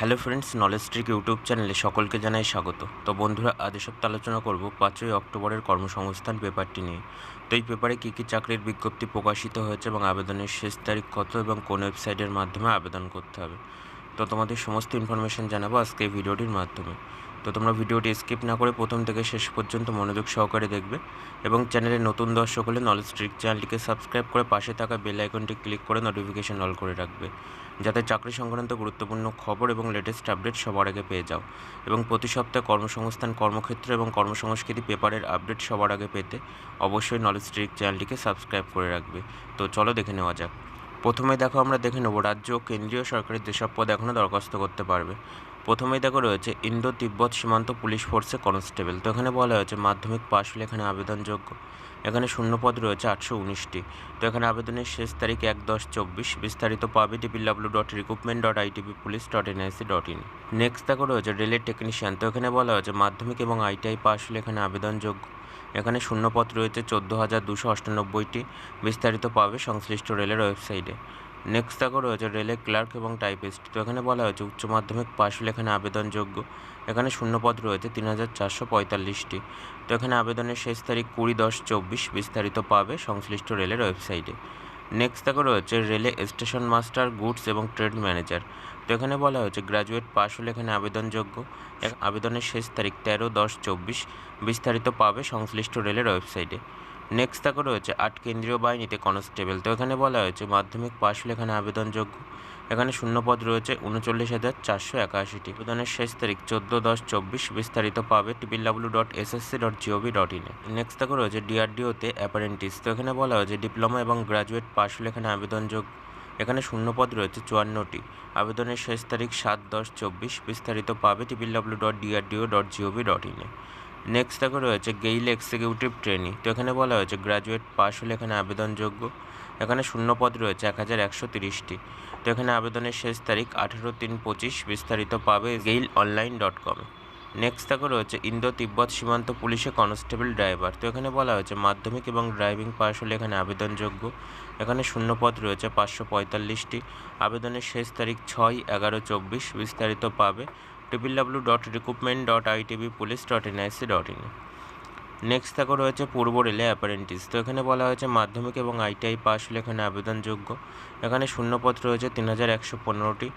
Hello friends knowledge trick YouTube চ্যানেলে সকলকে জানাই স্বাগত। তো বন্ধুরা, আজ সপ্তাহ আলোচনা করব পাঁচই অক্টোবরের কর্মসংস্থান পেপারটি নিয়ে। তো এই পেপারে কী কী চাকরির বিজ্ঞপ্তি প্রকাশিত হয়েছে এবং আবেদনের শেষ তারিখ কত এবং কোন ওয়েবসাইটের মাধ্যমে আবেদন করতে হবে? তো তোমাদের সমস্ত ইনফরমেশন জানাব আজকে এই ভিডিওটির মাধ্যমে। তো তোমরা ভিডিওটি স্কিপ না করে প্রথম থেকে শেষ পর্যন্ত মনোযোগ সহকারে দেখবে এবং চ্যানেলে নতুন দর্শক হলে নলেজ ট্রিক চ্যানেলটিকে সাবস্ক্রাইব করে পাশে থাকা বেল আইকনটি ক্লিক করে নোটিফিকেশন অল করে রাখবে। যাতে চাকরি সংক্রান্ত গুরুত্বপূর্ণ খবর এবং লেটেস্ট আপডেট সবার আগে পেয়ে যাও। এবং প্রতি সপ্তাহে কর্মসংস্থান, কর্মক্ষেত্র এবং কর্মসংস্কৃতি পেপারের আপডেট সবার আগে পেতে অবশ্যই নলেজ ট্রিক চ্যানেলটিকে সাবস্ক্রাইব করে রাখবে। তো চলো দেখে নেওয়া যাক। প্রথমে দেখো আমরা দেখে নেব রাজ্য ও কেন্দ্রীয় সরকারের যেসব পদ এখনও দরখাস্ত করতে পারবে। প্রথমেই দেখো রয়েছে ইন্দো তিব্বত সীমান্ত পুলিশ ফোর্সে কনস্টেবল তো এখানে বলা হয়েছে মাধ্যমিক পাশ হলে এখানে আবেদনযোগ্য। এখানে শূন্যপদ রয়েছে আটশো উনিশটি। তো এখানে আবেদনের শেষ তারিখ এক দশ চব্বিশ। বিস্তারিত পাবে DPW dot recruitment dot ITP police dot NIC dot in next দেখো রয়েছে রেলের টেকনিশিয়ান তো এখানে বলা হয়েছে মাধ্যমিক এবং আইটিআই পাস হলে এখানে আবেদনযোগ্য। এখানে শূন্যপদ রয়েছে চোদ্দ হাজার দুশো অষ্টানব্বইটি। বিস্তারিত পাবে সংশ্লিষ্ট রেলের ওয়েবসাইটে। নেক্সট দেখো রয়েছে রেলের ক্লার্ক এবং টাইপিস্ট। তো এখানে বলা হয়েছে উচ্চ মাধ্যমিক পাশ হলে এখানে আবেদনযোগ্য। এখানে শূন্যপদ রয়েছে তিন হাজার চারশো পঁয়তাল্লিশটি। তো এখানে আবেদনের শেষ তারিখ কুড়ি দশ চব্বিশ বিস্তারিত পাবে সংশ্লিষ্ট রেলের ওয়েবসাইটে। নেক্সট দেখো রয়েছে রেলে স্টেশন মাস্টার, গুডস এবং ট্রেড ম্যানেজার। তো এখানে বলা হয়েছে গ্র্যাজুয়েট পাশ হলে এখানে আবেদনযোগ্য। আবেদনের শেষ তারিখ তেরো দশ চব্বিশ বিস্তারিত পাবে সংশ্লিষ্ট রেলের ওয়েবসাইটে। নেক্সট দেখো রয়েছে আট কেন্দ্রীয় বাহিনীতে কনস্টেবল তো এখানে বলা হয়েছে মাধ্যমিক পাশ হলে এখানে আবেদনযোগ্য। এখানে শূন্যপদ রয়েছে উনচল্লিশ হাজার চারশো একাশিটি। আবেদনের শেষ তারিখ চোদ্দ দশ চব্বিশ। বিস্তারিত পাবে TPW dot SSC dot GOV dot ইনে নেক্সট দেখো রয়েছে ডিআরডিওতে অ্যাপারেন্টিস তো এখানে বলা হয়েছে ডিপ্লোমা এবং গ্রাজুয়েট পাশ হলে এখানে আবেদনযোগ্য। এখানে শূন্যপদ রয়েছে চুয়ান্নটি। আবেদনের শেষ তারিখ সাত দশ চব্বিশ। বিস্তারিত পাবে TPW dot DRDO dot GOV dot ইনে নেক্সট দেখো রয়েছে গেইল এক্সিকিউটিভ ট্রেনিং তো এখানে বলা হয়েছে গ্র্যাজুয়েট পাস হলে এখানে আবেদনযোগ্য। এখানে শূন্যপদ রয়েছে এক হাজার একশো তিরিশটি। তো এখানে আবেদনের শেষ তারিখ আঠেরো তিন পঁচিশ, বিস্তারিত পাবে গেইল অনলাইন ডট কমে নেক্সট দেখো রয়েছে ইন্দো তিব্বত সীমান্ত পুলিশে কনস্টেবল ড্রাইভার তো এখানে বলা হয়েছে মাধ্যমিক এবং ড্রাইভিং পাস হলে এখানে আবেদনযোগ্য। এখানে শূন্যপদ রয়েছে পাঁচশো পঁয়তাল্লিশটি। আবেদনের শেষ তারিখ ছয় এগারো চব্বিশ, বিস্তারিত পাবে W dot recruitment dot ITB police dot NIC dot in next থাকো রয়েছে পূর্ব রেলে অ্যাপারেন্টিস তো এখানে বলা হয়েছে মাধ্যমিক এবং আইটিআই পাস হলে এখানে আবেদনযোগ্য। এখানে শূন্যপদ রয়েছে তিন হাজার একশো পনেরোটি।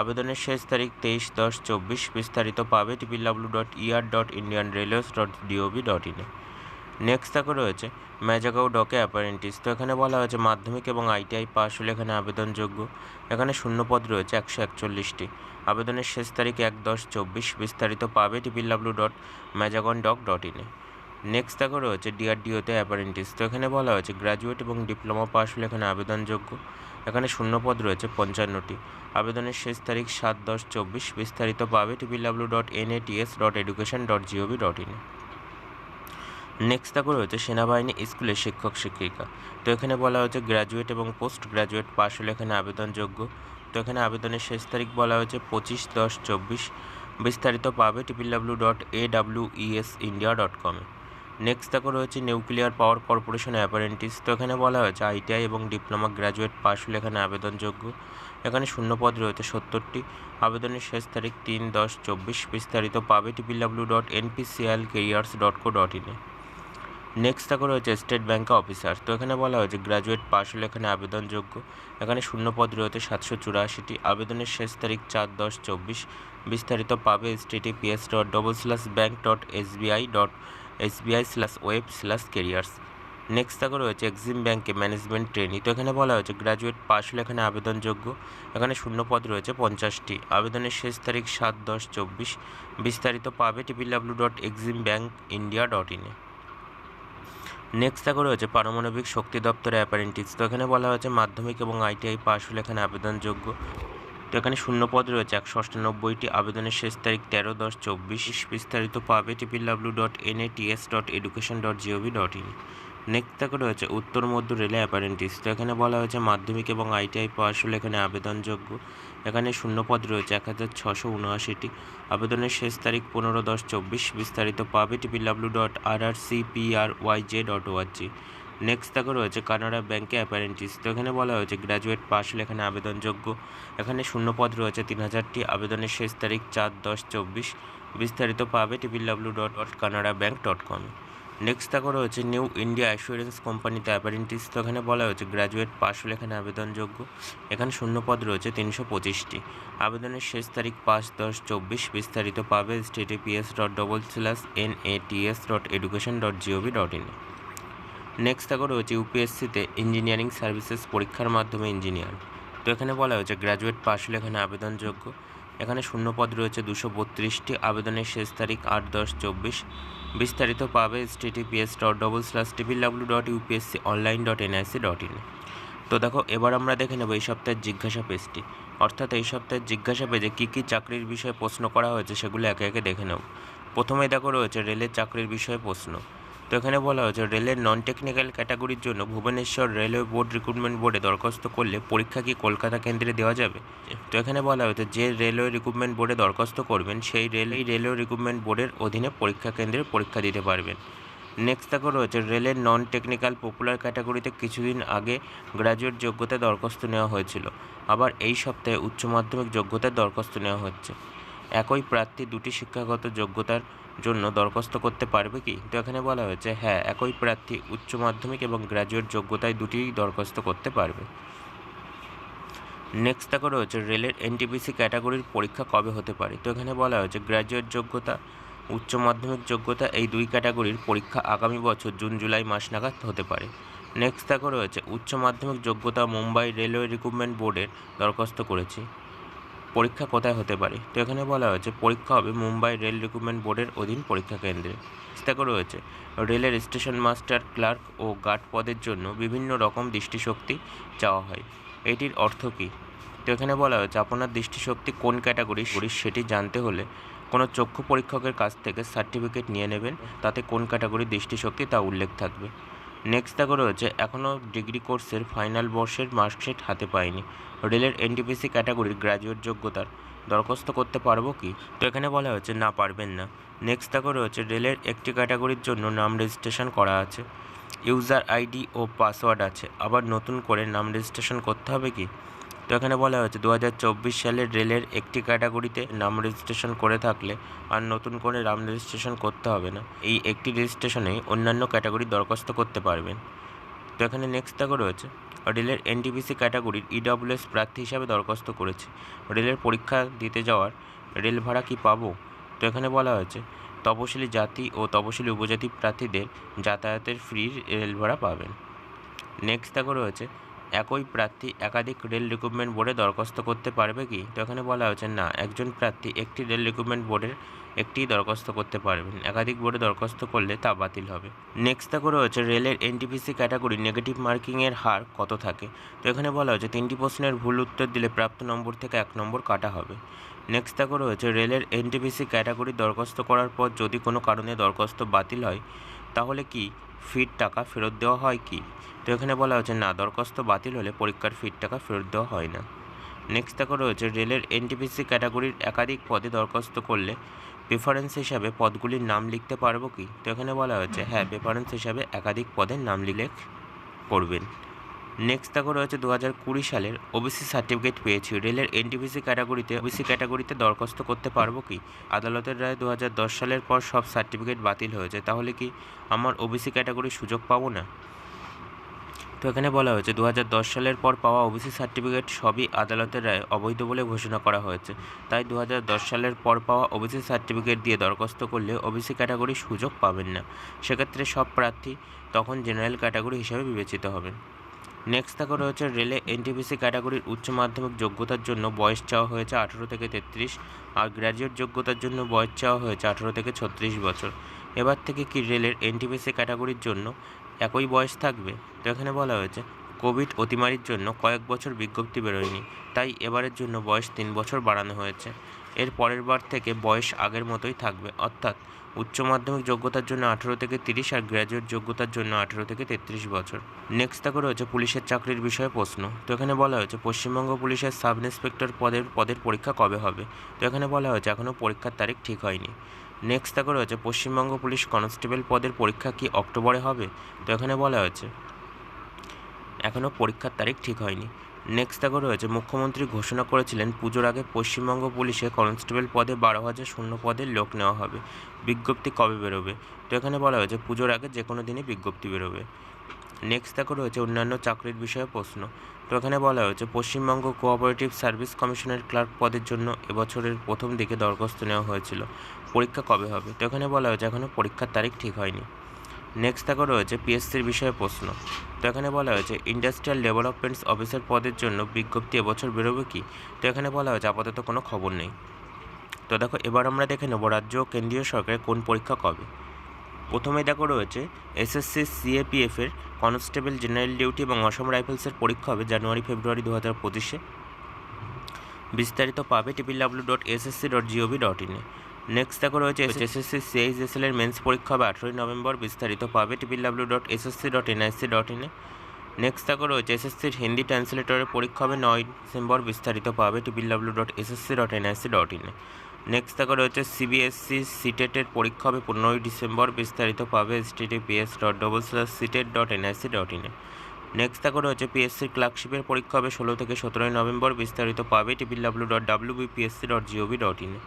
আবেদনের শেষ তারিখ তেইশ দশ চব্বিশ। বিস্তারিত পাবে W dot ER dot Indian railways dot DOB dot ইনে নেক্সট থাকো রয়েছে ম্যাজাগাও ডকে অ্যাপারেন্টিস তো এখানে বলা হয়েছে মাধ্যমিক এবং আইটিআই পাস হলে এখানে আবেদনযোগ্য। এখানে শূন্যপদ রয়েছে একশো একচল্লিশটি। আবেদনের শেষ তারিখ এক দশ চব্বিশ। বিস্তারিত পাবে triple W dot Mazagon dock dot ইনে নেক্সট দেখো রয়েছে ডিআরডিওতে অ্যাপারেন্টিস তো এখানে বলা হয়েছে গ্র্যাজুয়েট এবং ডিপ্লোমা পাস হলে এখানে আবেদনযোগ্য। এখানে শূন্যপদ রয়েছে পঞ্চান্নটি। আবেদনের শেষ তারিখ সাত দশ চব্বিশ। বিস্তারিত পাবে triple W dot NATS dot education dot GOV dot ইনে নেক্সট দেখো রয়েছে সেনাবাহিনী, স্কুলের শিক্ষক, শিক্ষিকা। তো এখানে বলা হয়েছে গ্র্যাজুয়েট এবং পোস্ট গ্র্যাজুয়েট পাস হলে এখানে আবেদনযোগ্য। তো এখানে আবেদনের শেষ তারিখ বলা হয়েছে পঁচিশ দশ চব্বিশ। বিস্তারিত পাবে triple W dot A W ES India dot কমে নেক্সট দেখো রয়েছে নিউক্লিয়ার পাওয়ার কর্পোরেশন অ্যাপারেন্টিস তো এখানে বলা হয়েছে আইটিআই এবং ডিপ্লোমা গ্র্যাজুয়েট পাস হলে এখানে আবেদনযোগ্য। এখানে শূন্যপদ রয়েছে সত্তরটি। আবেদনের শেষ তারিখ তিন দশ চব্বিশ। বিস্তারিত পাবে triple W dot NPCL careers dot co dot ইনে নেক্সট দেখো রয়েছে স্টেট ব্যাঙ্কে অফিসার তো এখানে বলা হয়েছে গ্র্যাজুয়েট পাস হলে এখানে আবেদনযোগ্য। এখানে শূন্যপদ রয়েছে সাতশো চুরাশিটি। আবেদনের শেষ তারিখ চার দশ চব্বিশ। বিস্তারিত পাবে S TTPS dot double slash bank dot SBI dot SBI slash web slash careers next দেখো রয়েছে এক্সিম ব্যাঙ্কে ম্যানেজমেন্ট ট্রেনি তো এখানে বলা হয়েছে গ্র্যাজুয়েট পাস হলে এখানে আবেদনযোগ্য। এখানে শূন্যপদ রয়েছে পঞ্চাশটি। আবেদনের শেষ তারিখ সাত দশ চব্বিশ। বিস্তারিত পাবে triple W dot Exim bank India dot ইনে নেক্সট দেখো রয়েছে পারমাণবিক শক্তি দপ্তরের অ্যাপারেন্টিস তো এখানে বলা হয়েছে মাধ্যমিক এবং আইটিআই পাস হলে এখানে আবেদনযোগ্য। তো এখানে শূন্য শূন্যপদ রয়েছে, একশো অষ্টানব্বইটি। আবেদনের শেষ তারিখ তেরো দশ চব্বিশ। বিস্তারিত পাবে triple W dot N A T S dot education dot GOV dot in next দেখো রয়েছে উত্তর মধ্য রেলে অ্যাপারেন্টিস। তো এখানে বলা হয়েছে মাধ্যমিক এবং আইটিআই পাস হলে এখানে আবেদনযোগ্য। এখানে শূন্যপদ রয়েছে এক হাজার ছশো উনআশিটি। আবেদনের শেষ তারিখ পনেরো দশ চব্বিশ। বিস্তারিত পাবে triple W dot R R C P R Y J dot ORG next দেখো রয়েছে কানাডা ব্যাংকে অ্যাপারেন্টিস। তো এখানে বলা হয়েছে গ্র্যাজুয়েট পাস হলে এখানে আবেদনযোগ্য। এখানে শূন্যপদ রয়েছে তিন হাজারটি। আবেদনের শেষ তারিখ চার দশ চব্বিশ। বিস্তারিত পাবে টিপিল W dot dot Canara bank dot com next দেখো রয়েছে নিউ ইন্ডিয়া অ্যাসুরেন্স কোম্পানিতে অ্যাপারেন্টিস তো এখানে বলা হয়েছে গ্র্যাজুয়েট পাস হলে এখানে আবেদনযোগ্য। এখানে শূন্যপদ রয়েছে তিনশো পঁচিশটি। আবেদনের শেষ তারিখ পাঁচ দশ চব্বিশ, বিস্তারিত পাবে H dot double slash N A T S dot education dot GOV dot in next দেখো রয়েছে ইউপিএসসিতে ইঞ্জিনিয়ারিং সার্ভিসেস পরীক্ষার মাধ্যমে ইঞ্জিনিয়ার তো এখানে বলা হয়েছে গ্র্যাজুয়েট পাস হলে এখানে আবেদনযোগ্য। এখানে শূন্যপদ রয়েছে দুশো বত্রিশটি। আবেদনের শেষ তারিখ আট দশ চব্বিশ। বিস্তারিত পাবে H dot double slash triple W dot UPSC online dot NIC dot in তো দেখো, এবার আমরা দেখে নেব এই সপ্তাহের জিজ্ঞাসা পেজটি। অর্থাৎ এই সপ্তাহের জিজ্ঞাসা পেজে কী কী চাকরির বিষয়ে প্রশ্ন করা হয়েছে সেগুলো একে একে দেখে নেব। প্রথমে দেখো রয়েছে রেলের চাকরির বিষয়ে প্রশ্ন। তো এখানে বলা হয়েছে, রেলের নন টেকনিক্যাল ক্যাটাগরির জন্য ভুবনেশ্বর রেলওয়ে বোর্ড রিক্রুটমেন্ট বোর্ডে দরখাস্ত করলে পরীক্ষা কি কলকাতা কেন্দ্রে দেওয়া যাবে? তো এখানে বলা হয়েছে, যে রেলওয়ে রিক্রুটমেন্ট বোর্ডে দরখাস্ত করবেন, সেই রেল, এই রেলওয়ে রিক্রুটমেন্ট বোর্ডের অধীনে পরীক্ষা কেন্দ্রে পরীক্ষা দিতে পারবেন। নেক্সট দেখো রয়েছে, রেলের নন টেকনিক্যাল পপুলার ক্যাটাগরিতে কিছুদিন আগে গ্র্যাজুয়েট যোগ্যতায় দরখাস্ত নেওয়া হয়েছিল। আবার এই সপ্তাহে উচ্চ মাধ্যমিক যোগ্যতার দরখাস্ত নেওয়া হচ্ছে। একই প্রার্থী দুটি শিক্ষাগত যোগ্যতার জন্য দরখাস্ত করতে পারবে কি? তো এখানে বলা হয়েছে হ্যাঁ একই প্রার্থী উচ্চ মাধ্যমিক এবং গ্র্যাজুয়েট যোগ্যতায় দুটিই দরখাস্ত করতে পারবে। নেক্সট দেখো রয়েছে, রেলের এনটিপিসি ক্যাটাগরির পরীক্ষা কবে হতে পারে? তো এখানে বলা হয়েছে গ্র্যাজুয়েট যোগ্যতা, উচ্চ মাধ্যমিক যোগ্যতা এই দুই ক্যাটাগরির পরীক্ষা আগামী বছর জুন, জুলাই মাস নাগাদ হতে পারে। নেক্সট দেখো রয়েছে, উচ্চ মাধ্যমিক যোগ্যতা মুম্বাই রেলওয়ে রিক্রুটমেন্ট বোর্ডের দরখাস্ত করেছি। পরীক্ষা কোথায় হতে পারে? তো এখানে বলা হয়েছে, পরীক্ষা হবে মুম্বাই রেল রিক্রুটমেন্ট বোর্ডের অধীন পরীক্ষা কেন্দ্রে। দেখো রয়েছে, রেলের স্টেশন মাস্টার, ক্লার্ক ও গার্ড পদের জন্য বিভিন্ন রকম দৃষ্টিশক্তি চাওয়া হয়। এটির অর্থ কী? তো এখানে বলা হয়েছে, আপনার দৃষ্টিশক্তি কোন ক্যাটাগরি? সেটি জানতে হলে কোনো চক্ষু পরীক্ষকের কাছ থেকে সার্টিফিকেট নিয়ে নেবেন, তাতে কোন ক্যাটাগরির দৃষ্টিশক্তি তা উল্লেখ থাকবে। নেক্সট দেখো রয়েছে, এখনও ডিগ্রি কোর্সের ফাইনাল বর্ষের মার্কশিট হাতে পাইনি। রেলের এনটিপিসি ক্যাটাগরির গ্র্যাজুয়েট যোগ্যতার দরখাস্ত করতে পারব কি? তো এখানে বলা হয়েছে, না, পারবেন না। নেক্সট দেখো রয়েছে, রেলের একটি ক্যাটাগরির জন্য নাম রেজিস্ট্রেশন করা আছে। ইউজার আইডি ও পাসওয়ার্ড আছে। আবার নতুন করে নাম রেজিস্ট্রেশন করতে হবে কি? তো এখানে বলা হয়েছে দু সালের রেলের একটি ক্যাটাগরিতে নাম রেজিস্ট্রেশন করে থাকলে আর নতুন করে নাম রেজিস্ট্রেশন করতে হবে না। এই একটি রেজিস্ট্রেশনে অন্যান্য ক্যাটাগরি দরখাস্ত করতে পারবেন। তো এখানে নেক্সট দেখো রয়েছে রেলের এনটিপিসি ক্যাটাগরির ইডব্লিউএস প্রার্থী হিসাবে দরখাস্ত করেছে। রেলের পরীক্ষা দিতে যাওয়ার রেল ভাড়া কি পাবো? তো এখানে বলা হয়েছে, তপশিলি জাতি ও তপশিলি উপজাতি প্রার্থীদের যাতায়াতের ফ্রি রেল ভাড়া পাবেন। নেক্সট দেখো রয়েছে একই প্রার্থী একাধিক রেল রিক্রুটমেন্ট বোর্ডে দরখাস্ত করতে পারবে কি? তো এখানে বলা হয়েছে না, একজন প্রার্থী একটি রেল রিক্রুটমেন্ট বোর্ডের একটিই দরখাস্ত করতে পারবেন। একাধিক বোর্ডে দরখাস্ত করলে তা বাতিল হবে। নেক্সট দেখো রয়েছে রেলের এনটিপিসি ক্যাটাগরি নেগেটিভ মার্কিংয়ের হার কত থাকে? তো এখানে বলা হয়েছে তিনটি প্রশ্নের ভুল উত্তর দিলে প্রাপ্ত নম্বর থেকে এক নম্বর কাটা হবে। নেক্সট দেখো রয়েছে রেলের এনটিপিসি ক্যাটাগরি দরখাস্ত করার পর যদি কোনো কারণে দরখাস্ত বাতিল হয়, তাহলে কি? ফির টাকা ফেরত দেওয়া হয় কি? তো এখানে বলা হয়েছে, না, দরখাস্ত বাতিল হলে পরীক্ষার ফির টাকা ফেরত দেওয়া হয় না। নেক্সট দেখা রয়েছে, রেলের এনটিপিসি ক্যাটাগরির একাধিক পদে দরখাস্ত করলে প্রেফারেন্স হিসাবে পদগুলির নাম লিখতে পারব কি? তো এখানে বলা হয়েছে হ্যাঁ প্রেফারেন্স হিসাবে একাধিক পদের নাম লিখে করবেন। নেক্সট দেখো রয়েছে দু হাজার কুড়ি সালের ওবিসি সার্টিফিকেট পেয়েছি। রেলের এনটিপিসি ক্যাটাগরিতে, ওবিসি ক্যাটাগরিতে দরখাস্ত করতে পারব কি? আদালতের রায় দু হাজার দশ সালের পর সব সার্টিফিকেট বাতিল হয়েছে। তাহলে কি আমার ওবিসি ক্যাটাগরির সুযোগ পাবো না? তো এখানে বলা হয়েছে দু সালের পর পাওয়া ওবিসি সার্টিফিকেট সবই আদালতের রায় অবৈধ বলে ঘোষণা করা হয়েছে। তাই দু সালের পর পাওয়া ওবিসি সার্টিফিকেট দিয়ে দরখাস্ত করলে ওবিসি ক্যাটাগরির সুযোগ পাবেন না। সেক্ষেত্রে সব প্রার্থী তখন জেনারেল ক্যাটাগরি হিসেবে বিবেচিত হবেন। নেক্সট থাকা রয়েছে রেলে এনটিপিসি ক্যাটাগরির উচ্চ মাধ্যমিক যোগ্যতার জন্য বয়স চাওয়া হয়েছে আঠেরো থেকে তেত্রিশ আর গ্র্যাজুয়েট যোগ্যতার জন্য বয়স চাওয়া হয়েছে আঠেরো থেকে ছত্রিশ বছর। এবার থেকে কি রেলের এনটিপিসি ক্যাটাগরির জন্য একই বয়স থাকবে? তো এখানে বলা হয়েছে কোভিড অতিমারির জন্য কয়েক বছর বিজ্ঞপ্তি বেরোয়নি, তাই এবারের জন্য বয়স তিন বছর বাড়ানো হয়েছে। এর পরের বার থেকে বয়স আগের মতোই থাকবে, অর্থাৎ উচ্চ মাধ্যমিক যোগ্যতার জন্য আঠেরো থেকে তিরিশ আর গ্র্যাজুয়েট যোগ্যতার জন্য আঠেরো থেকে তেত্রিশ বছর। নেক্সট তাকে রয়েছে পুলিশের চাকরির বিষয়ে প্রশ্ন। তো এখানে বলা হয়েছে, পশ্চিমবঙ্গ পুলিশের সাব ইন্সপেক্টর পদের পদের পরীক্ষা কবে হবে? তো এখানে বলা হয়েছে এখনও পরীক্ষার তারিখ ঠিক হয়নি। নেক্সট দেখো রয়েছে, পশ্চিমবঙ্গ পুলিশ কনস্টেবল পদের পরীক্ষা কি অক্টোবরে হবে? তো এখানে বলা হয়েছে এখনও পরীক্ষার তারিখ ঠিক হয়নি। নেক্সট দেখো রয়েছে, মুখ্যমন্ত্রী ঘোষণা করেছিলেন পুজোর আগে পশ্চিমবঙ্গ পুলিশে কনস্টেবল পদে বারো হাজার শূন্য পদের লোক নেওয়া হবে। বিজ্ঞপ্তি কবে বেরোবে? তো এখানে বলা হয়েছে, পুজোর আগে যে কোনো দিনই বিজ্ঞপ্তি বেরোবে। নেক্সট দেখো রয়েছে, অন্যান্য চাকরির বিষয়ে প্রশ্ন। তো এখানে বলা হয়েছে, পশ্চিমবঙ্গ কোঅপারেটিভ সার্ভিস কমিশনের ক্লার্ক পদের জন্য এবছরের প্রথম দিকে দরখাস্ত নেওয়া হয়েছিল। পরীক্ষা কবে হবে? তো এখানে বলা হয়েছে এখনও পরীক্ষার তারিখ ঠিক হয়নি। নেক্সট দেখো রয়েছে পিএসসির বিষয়ে প্রশ্ন। তো এখানে বলা হয়েছে ইন্ডাস্ট্রিয়াল ডেভেলপমেন্টস অফিসার পদের জন্য বিজ্ঞপ্তি এবছর বেরোবে কি? তো এখানে বলা হয়েছে, আপাতত কোনো খবর নেই। তো দেখো, এবার আমরা দেখে নেব রাজ্য ও কেন্দ্রীয় সরকারের কোন পরীক্ষা কবে। প্রথমে দেখো রয়েছে এসএসসি সিএপিএফ এর কনস্টেবল জেনারেল ডিউটি এবং অসম রাইফেলসের পরীক্ষা হবে জানুয়ারি, ফেব্রুয়ারি দু হাজার পঁচিশে। বিস্তারিত পাবে triple W dot SSC dot GOV dot ইনে নেক্সট দেখো রয়েছে এসএসসি সিআইএসএল এর মেন্স পরীক্ষা হবে আঠেরোই নভেম্বর, বিস্তারিত পাবে triple W dot SSC dot NIC dot ইনে নেক্সট দেখো রয়েছে এসএসসির হিন্দি ট্রান্সলেটরের পরীক্ষা হবে নয় ডিসেম্বর, বিস্তারিত পাবে triple W dot SSC dot NIC dot ইনে নেক্সট দেখো রয়েছে সিবিএসসি সিটেটের পরীক্ষা হবে পনেরোই ডিসেম্বর, বিস্তারিত পাবে S PS dot double slash CTET dot NIC dot ইনে নেক্সট দেখো রয়েছে পিএসসির ক্লার্কশিপের পরীক্ষা হবে ষোলো থেকে সতেরোই নভেম্বর, বিস্তারিত পাবে triple W dot W BPSC dot GOV dot ইনে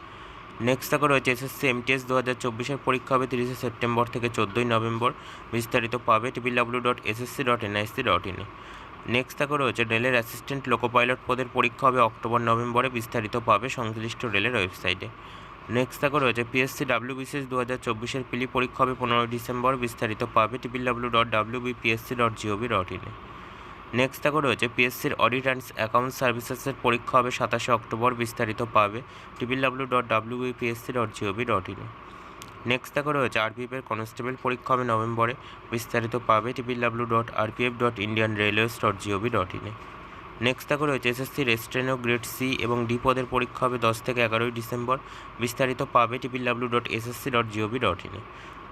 নেক্সট দেখো রয়েছে এসএসসি এমটিএস দু হাজার চব্বিশের পরীক্ষা হবে তিরিশে সেপ্টেম্বর থেকে চোদ্দোই নভেম্বর। বিস্তারিত পাবে triple W dot SSC dot NIC dot ইনে নেক্সট দেখো রয়েছে রেলের অ্যাসিস্ট্যান্ট লোকো পাইলট পদের পরীক্ষা হবে অক্টোবর নভেম্বরে। বিস্তারিত পাবে সংশ্লিষ্ট রেলের ওয়েবসাইটে। নেক্সট দেখো রয়েছে পিএসসি ডাব্লিউ বিসিএস দু হাজার চব্বিশের পিলি পরীক্ষা হবে পনেরোই ডিসেম্বর। বিস্তারিত পাবে টিপি W dot W BPSC dot GOV dot ইনে নেক্সট দেখো রয়েছে পিএসসির অডিট অ্যান্ড অ্যাকাউন্ট সার্ভিসেসের পরীক্ষা হবে সাতাশে অক্টোবর, বিস্তারিত পাবে triple W dot W BPSC dot GOV dot ইনে নেক্সট দেখো রয়েছে আরপিএফের কনস্টেবল পরীক্ষা হবে নভেম্বরে, বিস্তারিত পাবে triple W dot RPF dot Indian railways dot GOV dot ইনে নেক্সট দেখো রয়েছে এসএসসি রেস্ট্রেনো গ্রেড সি এবং ডি পদের পরীক্ষা হবে দশ থেকে এগারোই ডিসেম্বর, বিস্তারিত পাবে triple W dot SSC dot GOV dot ইনে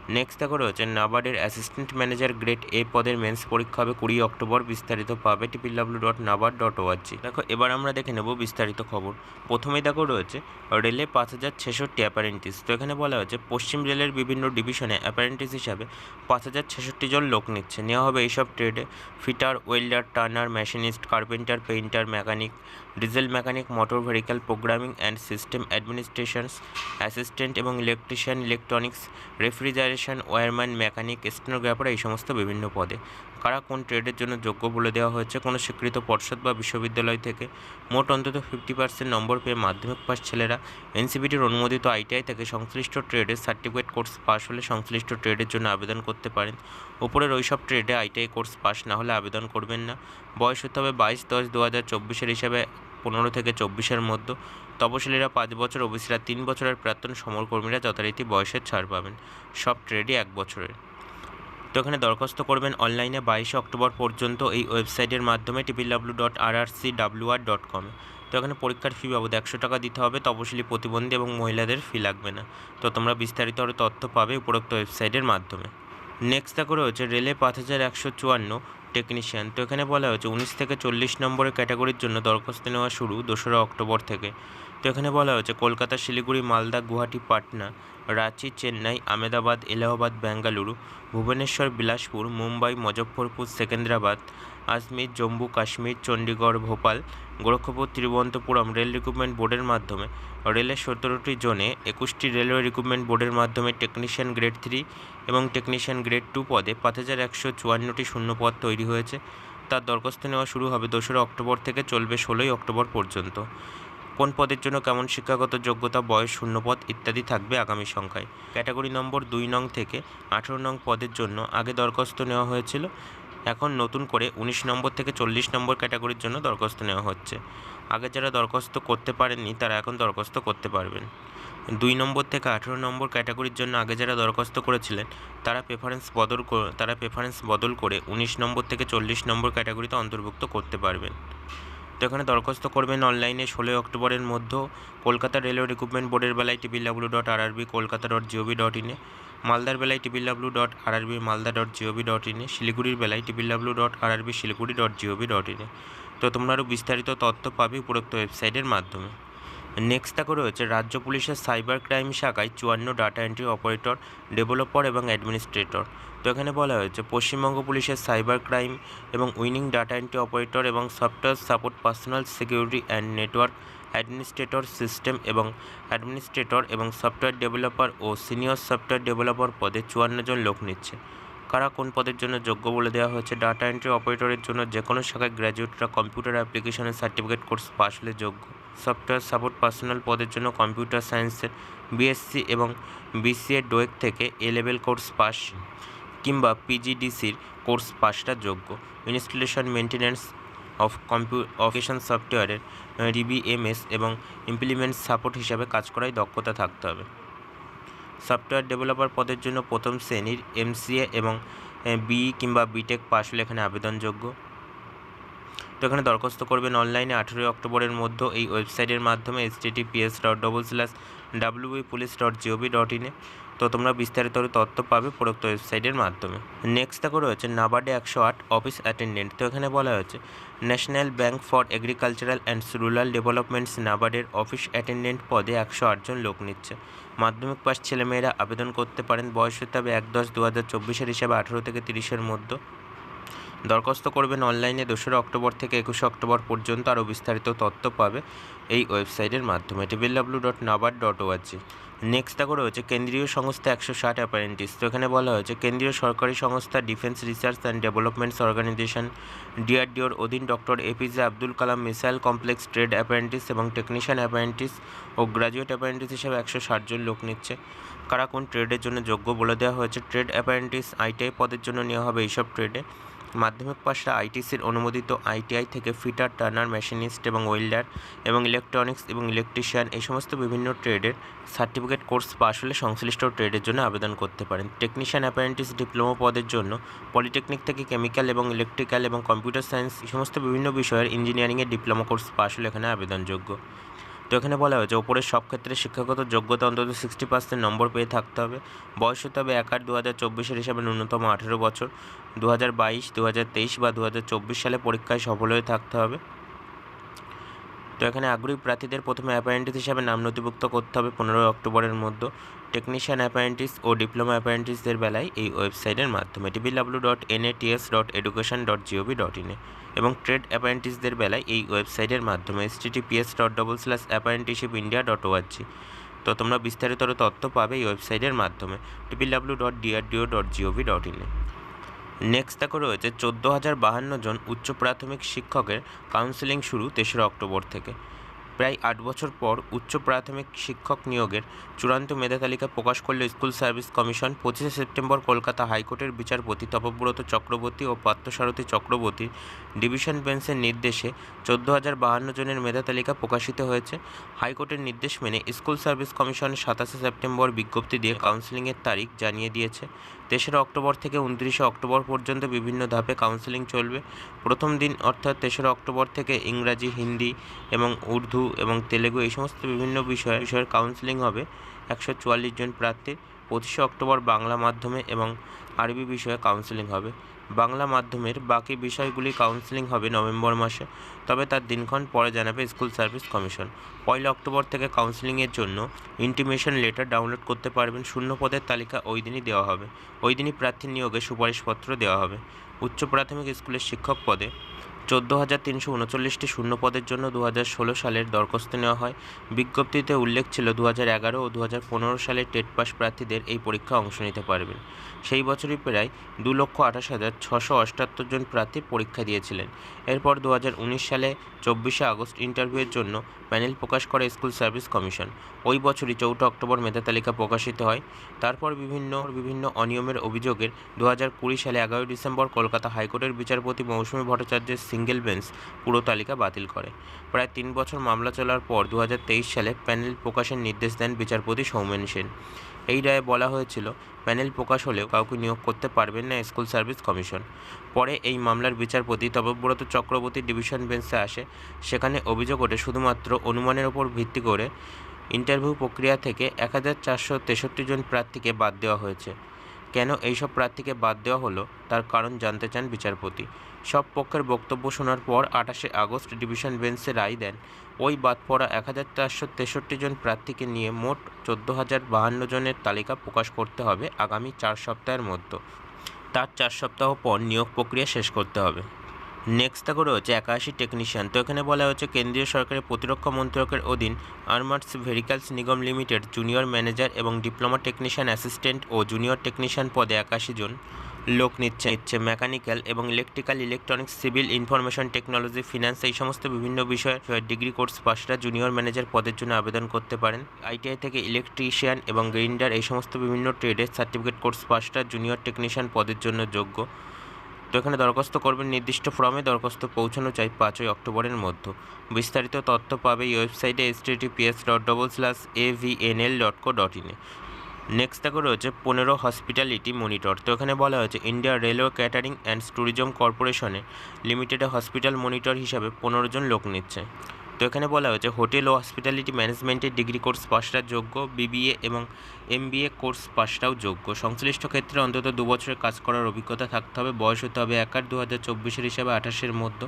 নেক্সট দেখো রয়েছে নাবার্ডের অ্যাসিস্ট্যান্ট ম্যানেজার গ্রেড এ পদের মেন্স পরীক্ষা হবে কুড়ি অক্টোবর, বিস্তারিত পাবে triple W dot NABARD dot ORG দেখো, এবার আমরা দেখে নেব বিস্তারিত খবর। প্রথমেই দেখো রয়েছে রেলে পাঁচ হাজার ছেষট্টি অ্যাপারেন্টিস তো এখানে বলা হয়েছে, পশ্চিম রেলের বিভিন্ন ডিভিশনে অ্যাপারেন্টিস হিসাবে পাঁচ হাজার ছেষট্টি জন লোক নিচ্ছে। নেওয়া হবে এইসব ট্রেডে fitter welder turner machinist carpenter painter mechanic diesel mechanic motor vehicle programming and system administrations assistant এবং electrician electronics refrigeration wireman, mechanic, stenographer এই সমস্ত বিভিন্ন পদে। কারা কোন ট্রেডের জন্য যোগ্য বলে দেওয়া হয়েছে কোনো স্বীকৃত পর্ষদ বা বিশ্ববিদ্যালয় থেকে? মোট অন্তত ফিফটি পার্সেন্ট নম্বর পেয়ে মাধ্যমিক পাস ছেলেরা এনসিবিটির অনুমোদিত আইটিআই থেকে সংশ্লিষ্ট ট্রেডের সার্টিফিকেট কোর্স পাস হলে সংশ্লিষ্ট ট্রেডের জন্য আবেদন করতে পারেন। ওপরের ওইসব ট্রেডে আইটিআই কোর্স পাস না হলে আবেদন করবেন না। বয়স হতে হবে বাইশ দশ দু হাজার চব্বিশের হিসাবে পনেরো থেকে চব্বিশের মধ্যে। তপশিলীরা পাঁচ বছর, ওবিসিরা তিন বছরের প্রাক্তন সমরকর্মীরা যথারীতি বয়সের ছাড় পাবেন। সব ট্রেডই এক বছরের। তো এখানে দরখাস্ত করবেন অনলাইনে বাইশে অক্টোবর পর্যন্ত এই ওয়েবসাইটের মাধ্যমে triple W dot R R C W R dot কমে তো এখানে পরীক্ষার ফি বাবদ একশো টাকা দিতে হবে, তপশিলি প্রতিবন্ধী এবং মহিলাদের ফি লাগবে না। তো তোমরা বিস্তারিত আরও তথ্য পাবে উপরোক্ত ওয়েবসাইটের মাধ্যমে। নেক্সট দেখো রয়েছে রেলে পাঁচ হাজার একশো চুয়ান্ন টেকনিশিয়ান তো এখানে বলা হয়েছে উনিশ থেকে চল্লিশ নম্বরের ক্যাটাগরির জন্য দরখাস্ত নেওয়া শুরু দোসরা অক্টোবর থেকে। তো এখানে বলা হয়েছে, কলকাতা, শিলিগুড়ি, মালদা, গুয়াহাটি, পাটনা, রাঁচি, চেন্নাই, আমেদাবাদ, এলাহাবাদ, বেঙ্গালুরু, ভুবনেশ্বর, বিলাসপুর, মুম্বাই, মুজফ্ফরপুর, সেকেন্দ্রাবাদ, আজমির, জম্মু, কাশ্মীর চণ্ডীগড় ভোপাল, গোরক্ষপুর, তিরুবনন্তপুরম রেল রিক্রুটমেন্ট বোর্ডের মাধ্যমে। রেলের সতেরোটি জোনে একুশটি রেলওয়ে রিক্রুটমেন্ট বোর্ডের মাধ্যমে টেকনিশিয়ান গ্রেড থ্রি এবং টেকনিশিয়ান গ্রেড টু পদে পাঁচ হাজার একশো চুয়ান্নটি শূন্য পদ তৈরি হয়েছে। তার দরখাস্ত নেওয়া শুরু হবে দোসরা অক্টোবর থেকে চলবে ষোলোই অক্টোবর পর্যন্ত। কোন পদের জন্য কেমন শিক্ষাগত যোগ্যতা, বয়স, শূন্যপদ ইত্যাদি থাকবে আগামী সংখ্যায়? ক্যাটাগরি নম্বর দুই নং থেকে আঠেরো নং পদের জন্য আগে দরখাস্ত নেওয়া হয়েছিল। এখন নতুন করে উনিশ নম্বর থেকে চল্লিশ নম্বর ক্যাটাগরির জন্য দরখাস্ত নেওয়া হচ্ছে। আগে যারা দরখাস্ত করতে পারেননি, তারা এখন দরখাস্ত করতে পারবেন। দুই নম্বর থেকে আঠেরো নম্বর ক্যাটাগরির জন্য আগে যারা দরখাস্ত করেছিলেন, তারা প্রেফারেন্স বদল তারা প্রেফারেন্স বদল করে উনিশ নম্বর থেকে চল্লিশ নম্বর ক্যাটাগরিতে অন্তর্ভুক্ত করতে পারবেন। এখানে দরখাস্ত করবেন অনলাইনে ষোলোই অক্টোবরের মধ্যে কলকাতা রেলওয়ে রিক্রুটমেন্ট বোর্ডের বেলায় triple W dot RRB, Kolkata dot GOV dot ইনে, মালদার বেলায় triple W dot RRB, Malda dot GOV dot ইনে, শিলিগুড়ির বেলায় triple W dot RRB, Siliguri dot GOV dot ইনে। তো তোমরা আরও বিস্তারিত তথ্য পাবে উপরোক্ত ওয়েবসাইটের মাধ্যমে। নেক্সট দেখো রয়েছে রাজ্য পুলিশের সাইবার ক্রাইম শাখায় চুয়ান্ন ডাটা এন্ট্রি অপারেটর, ডেভেলপার এবং অ্যাডমিনিস্ট্রেটর। তো এখানে বলা হয়েছে, পশ্চিমবঙ্গ পুলিশের সাইবার ক্রাইম এবং উইনিং ডাটা এন্ট্রি অপারেটর এবং software support personal security and network administrator system এবং অ্যাডমিনিস্ট্রেটর এবং সফটওয়্যার ডেভেলপার ও সিনিয়র সফটওয়্যার ডেভেলপার পদে চুয়ান্ন জন লোক নিচ্ছে। কারা কোন পদের জন্য যোগ্য বলে দেওয়া হয়েছে? ডাটা এন্ট্রি অপারেটরের জন্য যে কোনো শাখায় গ্র্যাজুয়েটরা কম্পিউটার অ্যাপ্লিকেশনের সার্টিফিকেট কোর্স পাশ হলে যোগ্য। সফটওয়্যার সাপোর্ট পার্সোনাল পদের জন্য কম্পিউটার সায়েন্সের বিএসসি এবং বিসিএ ডোয়েক থেকে এ লেভেল কোর্স পাস কিংবা পিজিডিসির কোর্স পাসটা যোগ্য। ইনস্টলেশন মেনটেন্যান্স অফ কম্পিউটেশন সফটওয়্যারের ডিবিএমএস এবং ইমপ্লিমেন্ট সাপোর্ট হিসাবে কাজ করায় দক্ষতা থাকতে হবে। সফটওয়্যার ডেভেলপার পদের জন্য প্রথম শ্রেণির এমসিএ এবং বি কিংবা বিটেক পাস হলে এখানে আবেদনযোগ্য। তো এখানে দরখাস্ত করবেন অনলাইনে আঠেরোই অক্টোবরের মধ্যে এই ওয়েবসাইটের মাধ্যমে S TTPS dot double slash WB police dot GOV dot ইনে তো তোমরা বিস্তারিত তথ্য পাবে প্রোক্ত ওয়েবসাইটের মাধ্যমে। নেক্সট দেখো রয়েছে নাবার্ডে একশো আট অফিস অ্যাটেন্ডেন্ট তো এখানে বলা হয়েছে national bank for agricultural and rural developments নাবার্ডের office attendant পদে একশো আটজন লোক নিচ্ছে। মাধ্যমিক পাস ছেলেমেয়েরা আবেদন করতে পারেন বয়স হতে হবে এক দশ দু হাজার চব্বিশের হিসাবে আঠেরো থেকে তিরিশের মধ্যে। দরখাস্ত করবেন অনলাইনে দোসরা অক্টোবর থেকে একুশে অক্টোবর পর্যন্ত আরও বিস্তারিত তথ্য পাবে এই ওয়েবসাইটের মাধ্যমে। Triple W dot NABARD dot ORG next দেখো রয়েছে কেন্দ্রীয় সংস্থা একশো ষাট অ্যাপারেন্টিস তো এখানে বলা হয়েছে, কেন্দ্রীয় সরকারি সংস্থা defence research and developments organisation ডিআরডিওর অধীন doctor APJ Abdul Kalam missile complex trade apprentice এবং টেকনিশিয়ান অ্যাপারেন্টিস ও গ্র্যাজুয়েট অ্যাপারেন্টিস হিসেবে একশো ষাটজন লোক নিচ্ছে। কারা কোন ট্রেডের জন্য যোগ্য বলে দেওয়া হয়েছে? ট্রেড অ্যাপারেন্টিস আইটিআই পদের জন্য নেওয়া হবে এইসব ট্রেডে। মাধ্যমিক পাশটা আইটিসির অনুমোদিত আইটিআই থেকে ফিটার, টার্নার, মেশিনিস্ট এবং ওয়েল্ডার এবং ইলেকট্রনিক্স এবং ইলেকট্রিশিয়ান এই সমস্ত বিভিন্ন ট্রেডের সার্টিফিকেট কোর্স পাশ হলে সংশ্লিষ্ট ট্রেডের জন্য আবেদন করতে পারেন। টেকনিশিয়ান অ্যাপারেন্টিস, ডিপ্লোমা পদের জন্য পলিটেকনিক থেকে কেমিক্যাল এবং ইলেকট্রিক্যাল এবং কম্পিউটার সায়েন্স এই সমস্ত বিভিন্ন বিষয়ের ইঞ্জিনিয়ারিংয়ের ডিপ্লোমা কোর্স পাশ হলে এখানে আবেদনযোগ্য। তো এখানে বলা হয়েছে ওপরের সব ক্ষেত্রে শিক্ষাগত যোগ্যতা অন্তত সিক্সটি পার্সেন্ট নম্বর পেয়ে থাকতে হবে। বয়স হতে হবে এক আট দু হাজার চব্বিশের হিসাবে ন্যূনতম আঠেরো বছর। দু হাজার বাইশ দু হাজার তেইশ বা দু হাজার চব্বিশ সালে পরীক্ষায় সফল হয়ে থাকতে হবে। তো এখানে আগ্রহী প্রার্থীদের প্রথমে অ্যাপারেন্টিস হিসাবে নাম নথিভুক্ত করতে হবে পনেরোই অক্টোবরের মধ্যে। টেকনিশিয়ান অ্যাপারেন্টিস ও ডিপ্লোমা অ্যাপারেন্টিসদের বেলায় এই ওয়েবসাইটের মাধ্যমে triple W dot N A NATS dot education dot GOV dot ইনে এবং ট্রেড অ্যাপারেন্টিসদের বেলায় এই ওয়েবসাইটের মাধ্যমে S TTPS dot double slash apprenticeship India dot ORG তো তোমরা বিস্তারিতর তথ্য পাবে এই ওয়েবসাইটের মাধ্যমে triple W dot DRDO dot GOV dot ইনে নেক্সট দেখো রয়েছে চোদ্দ হাজার বাহান্ন জন উচ্চ প্রাথমিক শিক্ষকের কাউন্সেলিং শুরু তেসরা অক্টোবর থেকে। প্রায় আট বছর পর উচ্চ প্রাথমিক শিক্ষক নিয়োগের চূড়ান্ত মেধা তালিকা প্রকাশ করল স্কুল সার্ভিস কমিশন। পঁচিশে সেপ্টেম্বর কলকাতা হাইকোর্টের বিচারপতি তপব্রত চক্রবর্তী ও পার্থসারথী চক্রবর্তীর ডিভিশন বেঞ্চের নির্দেশে চোদ্দ হাজার বাহান্ন জনের মেধা তালিকা প্রকাশিত হয়েছে। হাইকোর্টের নির্দেশ মেনে স্কুল সার্ভিস কমিশন সাতাশে সেপ্টেম্বর বিজ্ঞপ্তি দিয়ে কাউন্সেলিংয়ের তারিখ জানিয়ে দিয়েছে। তেসরা অক্টোবর থেকে উনত্রিশে অক্টোবর পর্যন্ত বিভিন্ন ধাপে কাউন্সেলিং চলবে। প্রথম দিন অর্থাৎ তেসরা অক্টোবর থেকে ইংরাজি, হিন্দি এবং উর্দু এবং তেলেগু এই সমস্ত বিভিন্ন বিষয়ে বিষয়ের কাউন্সেলিং হবে। একশো চুয়াল্লিশ জন প্রার্থীর। পঁচিশে অক্টোবর বাংলা মাধ্যমে এবং আরবি বিষয়ে কাউন্সেলিং হবে। বাংলা মাধ্যমের বাকি বিষয়গুলি কাউন্সেলিং হবে নভেম্বর মাসে। তবে তার দিনক্ষণ পরে জানাবে স্কুল সার্ভিস কমিশন। পয়লা অক্টোবর থেকে কাউন্সেলিংয়ের জন্য ইন্টিমেশন লেটার ডাউনলোড করতে পারবেন। শূন্য পদের তালিকা ওই দিনই দেওয়া হবে। ওই দিনই প্রার্থী নিয়োগে সুপারিশপত্র দেওয়া হবে। উচ্চ প্রাথমিক স্কুলের শিক্ষক পদে চোদ্দ হাজার তিনশো উনচল্লিশটি শূন্য পদের জন্য দু হাজার ষোলো সালের দরখাস্ত নেওয়া হয়। বিজ্ঞপ্তিতে উল্লেখ ছিল দু হাজার এগারো ও দু হাজার পনেরো সালের টেট পাস প্রার্থীদের এই পরীক্ষা অংশ নিতে পারবেন। সেই বছরই প্রায় দু লক্ষ আঠাশ হাজার ছশো অষ্টাত্তর জন প্রার্থী পরীক্ষা দিয়েছিলেন। এরপর দু হাজার উনিশ সালে চব্বিশে আগস্ট ইন্টারভিউয়ের জন্য প্যানেল প্রকাশ করে স্কুল সার্ভিস কমিশন। ওই বছরই চৌঠা অক্টোবর মেধা তালিকা প্রকাশিত হয়। তারপর বিভিন্ন বিভিন্ন অনিয়মের অভিযোগের দু হাজার কুড়ি সালে এগারোই ডিসেম্বর কলকাতা হাইকোর্টের বিচারপতি মৌসুমী ভট্টাচার্যের সিঙ্গেল বেঞ্চ পুরো তালিকা বাতিল করে। প্রায় তিন বছর মামলা চলার পর দু হাজার তেইশ সালে প্যানেল প্রকাশের নির্দেশ দেন বিচারপতি সৌমেন সেন। এই রায়ে বলা হয়েছিল, প্যানেল প্রকাশ হলেও কাউকে নিয়োগ করতে পারবেন না স্কুল সার্ভিস কমিশন। পরে এই মামলার বিচারপতি তপব্রত চক্রবর্তী ডিভিশন বেঞ্চে আসে। সেখানে অভিযোগ ওঠে, শুধুমাত্র অনুমানের ওপর ভিত্তি করে ইন্টারভিউ প্রক্রিয়া থেকে এক হাজার চারশো তেষট্টি জন প্রার্থীকে বাদ দেওয়া হয়েছে। কেন এইসব প্রার্থীকে বাদ দেওয়া হলো, তার কারণ জানতে চান বিচারপতি। সব পক্ষের বক্তব্য শোনার পর আঠাশে আগস্ট ডিভিশন বেঞ্চে রায় দেন ওই বাদ পড়া এক হাজার চারশো তেষট্টি জন প্রার্থীকে নিয়ে মোট চোদ্দ হাজার বাহান্ন জনের তালিকা প্রকাশ করতে হবে আগামী চার সপ্তাহের মধ্যে। তার চার সপ্তাহ পর নিয়োগ প্রক্রিয়া শেষ করতে হবে। নেক্সট করে হচ্ছে একাশি টেকনিশিয়ান। তো এখানে বলা হচ্ছে কেন্দ্রীয় সরকারের প্রতিরক্ষা মন্ত্রকের অধীন armours vehicles Nigam limited, junior manager এবং ডিপ্লোমা টেকনিশিয়ান অ্যাসিস্ট্যান্ট ও জুনিয়র টেকনিশিয়ান পদে একাশি জন। লোক নিচ্ছে নিচ্ছে মেকানিক্যাল এবং electrical, electronics, civil, information technology finance এই সমস্ত বিভিন্ন বিষয়ে ডিগ্রি কোর্স পাশরা জুনিয়র ম্যানেজার পদের জন্য আবেদন করতে পারেন। আইটিআই থেকে ইলেকট্রিশিয়ান এবং গ্রাইন্ডার এই সমস্ত বিভিন্ন ট্রেডের সার্টিফিকেট কোর্স পাশরা জুনিয়র টেকনিশিয়ান পদের জন্য যোগ্য। তো এখানে দরখাস্ত করবেন নির্দিষ্ট ফর্মে, দরখাস্ত পৌঁছানো চাই পাঁচই অক্টোবরের মধ্যে। বিস্তারিত তথ্য পাবে এই ওয়েবসাইটে S dot double slash A V N L dot co dot ইনে নেক্সট দেখো রয়েছে পনেরো হসপিটালিটি মনিটর তো এখানে বলা হয়েছে India railway catering and tourism কর্পোরেশনে লিমিটেডে হসপিটাল মনিটর হিসাবে পনেরো জন লোক নিচ্ছে। তো এখানে বলা হয়েছে হোটেল ও হসপিটালিটি ম্যানেজমেন্টের ডিগ্রি কোর্স পাশরা যোগ্য বিবিএ এবং এমবিএ কোর্স পাশরাও যোগ্য। সংশ্লিষ্ট ক্ষেত্রে অন্তত দু বছরের কাজ করার অভিজ্ঞতা থাকতে হবে, বয়স হতে হবে এক আট দু হাজার চব্বিশের হিসাবে আঠাশের মধ্যে।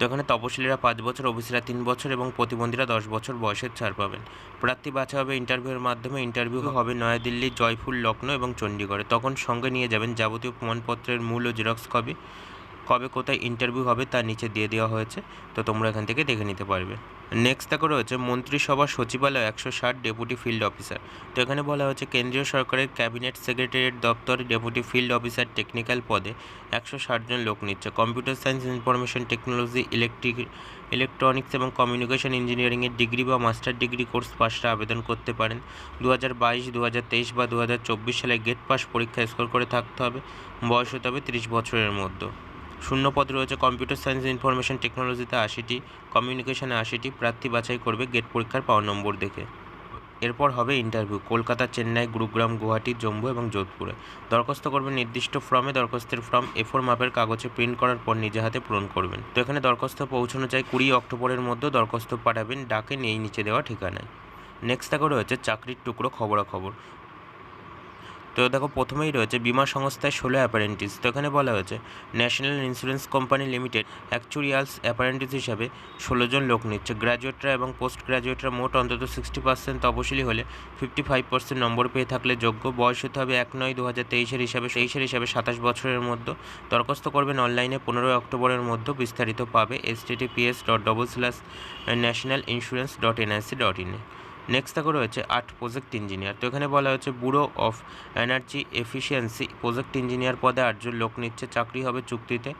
তো এখানে তপশিলীরা পাঁচ বছর ওবিসিরা তিন বছর এবং প্রতিবন্ধীরা দশ বছর বয়সের ছাড় পাবেন। প্রার্থী বাছা হবে ইন্টারভিউয়ের মাধ্যমে। ইন্টারভিউ হবে নয়াদিল্লি, জয়ফুল লখনৌ এবং চণ্ডীগড়ে তখন সঙ্গে নিয়ে যাবেন যাবতীয় প্রমাণপত্রের মূল ও জেরক্স কপি কবে কোথায় ইন্টারভিউ হবে তার নিচে দিয়ে দেওয়া হয়েছে, তো তোমরা এখান থেকে দেখে নিতে পারবে। নেক্সট দেখো রয়েছে মন্ত্রিসভা সচিবালয় একশো ষাট ডেপুটি ফিল্ড অফিসার তো এখানে বলা হয়েছে কেন্দ্রীয় সরকারের ক্যাবিনেট সেক্রেটারিয়েট দপ্তর ডেপুটি ফিল্ড অফিসার টেকনিক্যাল পদে একশো ষাট জন লোক নিচ্ছে। Computer science information technology electric electronics এবং কমিউনিকেশন ইঞ্জিনিয়ারিংয়ের ডিগ্রি বা মাস্টার ডিগ্রি কোর্স পাশরা আবেদন করতে পারেন। দু হাজার বাইশ দু হাজার তেইশ বা দু হাজার চব্বিশ সালে গেট পাস পরীক্ষা স্কোর করে থাকতে হবে। বয়স হতে হবে তিরিশ বছরের মধ্যে। শূন্য পদ রয়েছে কম্পিউটার সায়েন্স ইনফরমেশন টেকনোলজিতে আশিটি, কমিউনিকেশনে আশিটি, প্রার্থী বাছাই করবে গেট পরীক্ষার পাওয়ার নম্বর দেখে। এরপর হবে ইন্টারভিউ, কলকাতা, চেন্নাই, গুরুগ্রাম, গুয়াহাটি, জম্মু এবং যোধপুরে। দরখাস্ত করবেন নির্দিষ্ট ফর্মে, দরখাস্তের ফর্ম এ ফোর মাপের কাগজে প্রিন্ট করার পর নিজে হাতে পূরণ করবেন। তো এখানে দরখাস্ত পৌঁছানো চাই, কুড়ি অক্টোবরের মধ্যে দরখাস্ত পাঠাবেন, ডাকে নেই নিচে দেওয়া ঠিকানায়। নেক্সট দেখো রয়েছে চাকরির টুকরো খবরাখবর। তো দেখো প্রথমেই রয়েছে বিমা সংস্থায় ষোলো অ্যাপারেন্টিস তো এখানে বলা হয়েছে national insurance company limited actuarials apprentice হিসাবে ষোলো জন লোক নিচ্ছে। গ্র্যাজুয়েটরা এবং পোস্ট গ্র্যাজুয়েটরা মোট অন্তত সিক্সটি পার্সেন্ট তপশিলি হলে ফিফটি ফাইভ পার্সেন্ট নম্বর পেয়ে থাকলে যোগ্য। বয়স হতে হবে এক নয় দু হাজার তেইশের হিসাবে তেইশের হিসাবে সাতাশ বছরের মধ্যে। দরখাস্ত করবেন অনলাইনে পনেরোই অক্টোবরের মধ্যে। বিস্তারিত পাবে S dot double slash national insurance dot NIC dot ইনে নেক্সট দেখো রয়েছে আর্ট প্রজেক্ট ইঞ্জিনিয়ার তো এখানে বলা হচ্ছে bureau of energy efficiency project engineer পদে আটজন লোক নিচ্ছে, চাকরি হবে চুক্তিতে।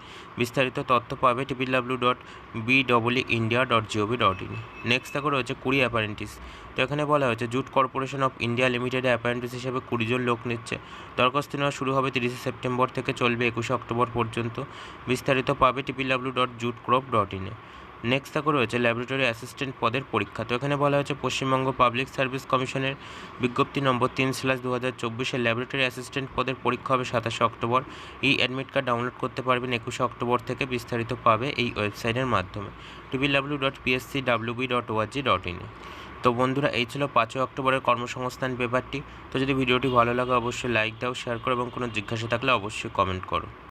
বিস্তারিত তথ্য পাবে TPW dot B ডবলই India dot GOV dot in next দেখো রয়েছে, কুড়ি অ্যাপারেন্টিস তো এখানে বলা হয়েছে জুট কর্পোরেশন অফ ইন্ডিয়া লিমিটেডে অ্যাপারেন্টিস হিসেবে কুড়িজন লোক নিচ্ছে। দরখাস্ত নেওয়া শুরু হবে তিরিশে সেপ্টেম্বর থেকে চলবে একুশে অক্টোবর পর্যন্ত। বিস্তারিত পাবে triple W dot jute crop dot ইনে নেক্সট দেখো রয়েছে ল্যাবরেটরি অ্যাসিস্ট্যান্ট পদের পরীক্ষা। তো এখানে বলা হয়েছে পশ্চিমবঙ্গ পাবলিক সার্ভিস কমিশনের বিজ্ঞপ্তি নম্বর তিন স্ল্যাশ দু হাজার চব্বিশের ল্যাবরেটরি অ্যাসিস্ট্যান্ট পদের পরীক্ষা হবে সাতাশে অক্টোবর। এই অ্যাডমিট কার্ড ডাউনলোড করতে পারবেন একুশে অক্টোবর থেকে বিস্তারিত পাবে এই ওয়েবসাইটের মাধ্যমে। TV W dot PSC WB dot ORG dot ইনে তো বন্ধুরা, এই ছিল পাঁচই অক্টোবরের কর্মসংস্থান পেপারটি তো যদি ভিডিওটি ভালো লাগে অবশ্যই লাইক দাও শেয়ার করো এবং কোনো জিজ্ঞাসা থাকলে অবশ্যই কমেন্ট করো।